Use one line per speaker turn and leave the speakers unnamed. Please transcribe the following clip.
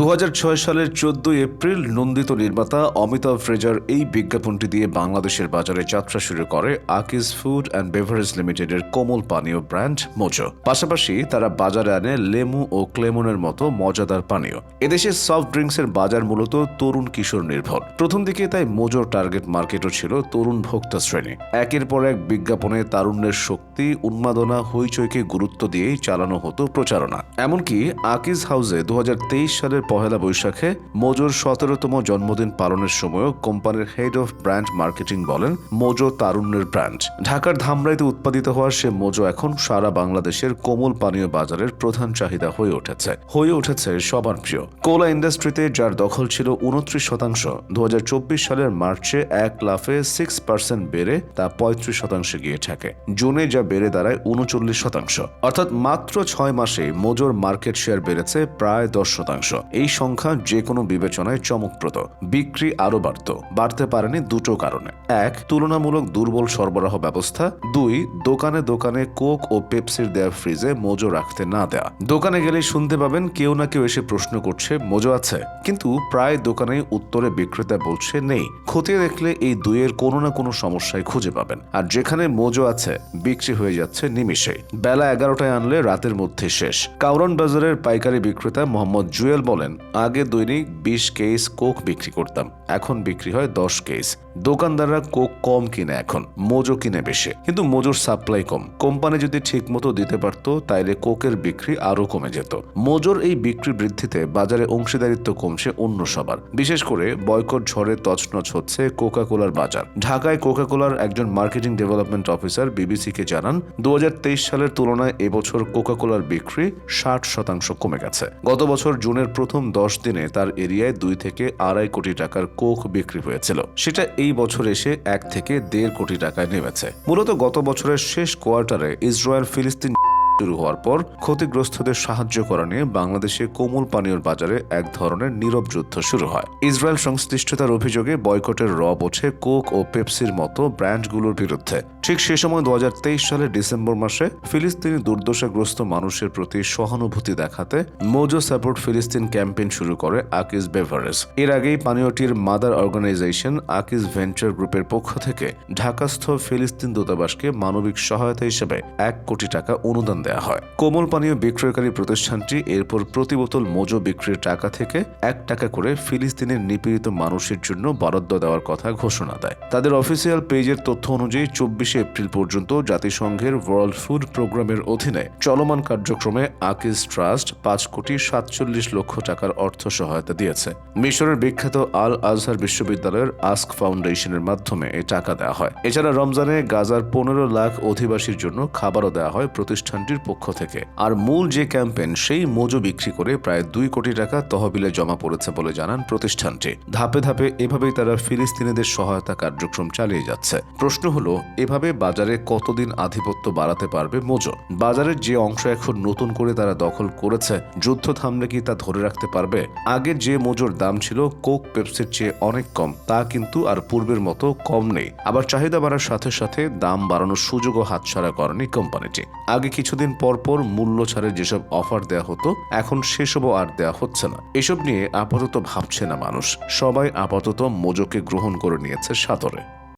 দু হাজার ছয় সালের চোদ্দই এপ্রিল নন্দিত নির্মাতা অমিতাভ ফ্রেজার এই বিজ্ঞাপনটি দিয়ে বাংলাদেশের বাজারে যাত্রা শুরু করে আকিজ ফুড অ্যান্ড বেভারেজ লিমিটেডের কোমল পানীয় ব্র্যান্ড মোজো। পাশাপাশি তারা বাজারে আনে লেমু ও ক্লেমনের মতো মজাদার পানীয়। এদেশে সফট ড্রিঙ্কসের বাজার মূলত তরুণ কিশোর নির্ভর। প্রথম দিকে তাই মোজোর টার্গেট মার্কেটও ছিল তরুণ ভোক্তা শ্রেণি। একের পর এক বিজ্ঞাপনে তারুণ্যের শক্তি, উন্মাদনা, হইচইকে গুরুত্ব দিয়েই চালানো হতো প্রচারণা। এমনকি আকিজ হাউসে দু হাজার তেইশ সালের পহেলা বৈশাখে মোজোর সতেরোতম জন্মদিন পালনের সময়ও কোম্পানির হেড অফ ব্র্যান্ড মার্কেটিং বলেন, মোজো তারুণ্যের ব্র্যান্ড। ঢাকার ধামরাইতে উৎপাদিত হওয়া সে মোজো এখন সারা বাংলাদেশের কোমল পানীয় বাজারের প্রধান চাহিদা হয়ে উঠেছে হয়ে উঠেছে সবার প্রিয়। কোলা ইন্ডাস্ট্রিতে যার দখল ছিল উনত্রিশ শতাংশ দু হাজার চব্বিশ সালের মার্চে এক লাফে সিক্স পার্সেন্ট বেড়ে তা পঁয়ত্রিশ শতাংশে গিয়ে থাকে জুনে যা বেড়ে দাঁড়ায় উনচল্লিশ শতাংশ। অর্থাৎ মাত্র ছয় মাসে মোজোর মার্কেট শেয়ার বেড়েছে প্রায় দশ শতাংশ। এই সংখ্যা যে কোনো বিবেচনায় চমকপ্রদ। বিক্রি আরও বাড়ত। বাড়তে পারেনি দুটো কারণে। এক, তুলনামূলক দুর্বল সরবরাহ ব্যবস্থা। দুই, দোকানে দোকানে কোক ও পেপসির দেয়া ফ্রিজে মোজো রাখতে না দেয়া। দোকানে গেলেই শুনতে পাবেন কেউ না কেউ এসে প্রশ্ন করছে, মোজো আছে? কিন্তু প্রায় দোকানে উত্তরে বিক্রেতা বলছে, নেই। খতিয়ে দেখলে এই দুইয়ের কোনো না কোনো সমস্যায় খুঁজে পাবেন। আর যেখানে মোজো আছে, বিক্রি হয়ে যাচ্ছে নিমিষেই। বেলা এগারোটায় আনলে রাতের মধ্যে শেষ। কাউরন বাজারের পাইকারি বিক্রেতা মোহাম্মদ জুয়েল বলেন আগে দৈনিক বিশ কেস কোক বিক্রি করতাম এখন বিক্রি হয় দশ কেস। দোকানদাররা কোক কম কিনে এখন, মোজো কিনে বেশি। কিন্তু মোজোর সাপ্লাই কম। কোম্পানি যদি ঠিক মতো দিতে পারত, তাইলে কোকের বিক্রি আরও কমে যেত। মোজোর এই বিক্রি বৃদ্ধিতে বাজারে অংশীদারিত্ব কমছে অন্য সবার। বিশেষ করে বয়কট ঝড়ে তছনছ হচ্ছে কোকা কোলার বাজার। ঢাকায় কোকা কোলার একজন মার্কেটিং ডেভেলপমেন্ট অফিসার বিবিসিকে জানান দু হাজার তেইশ সালের তুলনায় এবছর কোকা কোলার বিক্রি ষাট শতাংশ কমে গেছে। গত বছর জুনের প্রথম দশ দিনে তার এরিয়ায় দুই থেকে আড়াই কোটি টাকার কোক বিক্রি হয়েছিল। সেটা এই বছর এসে এক থেকে দেড় কোটি টাকায় নেমেছে। মূলত গত বছরের শেষ কোয়ার্টারে ইসরায়েল ফিলিস্তিন শুরু হওয়ার পর ক্ষতিগ্রস্তদের সাহায্য করা নিয়ে বাংলাদেশে কোমল পানীয়র বাজারে এক ধরনের নীরব যুদ্ধ শুরু হয়। ইসরায়েল সংশ্লিষ্টতার অভিযোগে বয়কটের র বোঝে কোক ও পেপসির মতো ব্র্যান্ডগুলোর বিরুদ্ধে। ঠিক সে সময় দুই হাজার তেইশ সালের ডিসেম্বর মাসে ফিলিস্তিনি দুর্দশাগ্রস্ত মানুষের প্রতি সহানুভূতি দেখাতে মোজো সাপোর্ট ফিলিস্তিন ক্যাম্পেইন শুরু করে আকিজ বেভারেজ। এর আগেই পানীয়টির মাদার অর্গানাইজেশন আকিজ ভেঞ্চার গ্রুপের পক্ষ থেকে ঢাকাস্থ ফিলিস্তিন দূতাবাসকে মানবিক সহায়তা হিসেবে এক কোটি টাকা অনুদান দেওয়া হয়। কোমল পানীয় বিক্রয়কারী প্রতিষ্ঠানটি এরপর প্রতি বোতল মোজো বিক্রির টাকা থেকে এক টাকা করে ফিলিস্তিনের নিপীড়িত মানুষের জন্য বরাদ্দ দেওয়ার কথা ঘোষণা দেয়। তাদের অফিসিয়াল পেজের তথ্য অনুযায়ী চব্বিশে এপ্রিল পর্যন্ত জাতিসংঘের ওয়ার্ল্ড ফুড প্রোগ্রামের অধীনে চলমান কার্যক্রমে আকিজ ট্রাস্ট পাঁচ কোটি সাতচল্লিশ লক্ষ টাকার অর্থ সহায়তা দিয়েছে। মিশরের বিখ্যাত আল আজহার বিশ্ববিদ্যালয়ের আস্ক ফাউন্ডেশনের মাধ্যমে এই টাকা দেওয়া হয়। এছাড়া রমজানে গাজার পনেরো লাখ অধিবাসীর জন্য খাবারও দেওয়া হয় প্রতিষ্ঠানটির পক্ষ থেকে। আর মূল যে ক্যাম্পেইন, সেই মোজো বিক্রি করে প্রায় দুই কোটি টাকা তহবিলে জমা পড়েছে বলে জানান প্রতিষ্ঠানটি। ধাপে ধাপে এভাবেই তারা ফিলিস্তিনিদের সহায়তা কার্যক্রম চালিয়ে যাচ্ছে। প্রশ্ন হলো, এভাবে বাজারে কতদিন আধিপত্য বাড়াতে পারবে মোজো? বাজারের যে অংশ এখন নতুন করে তারা দখল করেছে, যুদ্ধ থামলে কি তা ধরে রাখতে পারবে? আগে যে মোজোর দাম ছিল, কোক পেপসির চেয়ে অনেক কম, তা কিন্তু আর পূর্বের মতো কম নেই। আবার চাহিদা বাড়ার সাথে সাথে দাম বাড়ানোর সুযোগও হাতছাড়া করেনি কোম্পানিটি। আগে কিছুদিন পর পর মূল্য ছাড়ের যেসব অফার দেওয়া হতো, এখন সেসবও আর দেওয়া হচ্ছে না। এসব নিয়ে আপাতত ভাবছে না মানুষ। সবাই আপাতত মোজোকে গ্রহণ করে নিয়েছে সাদরে।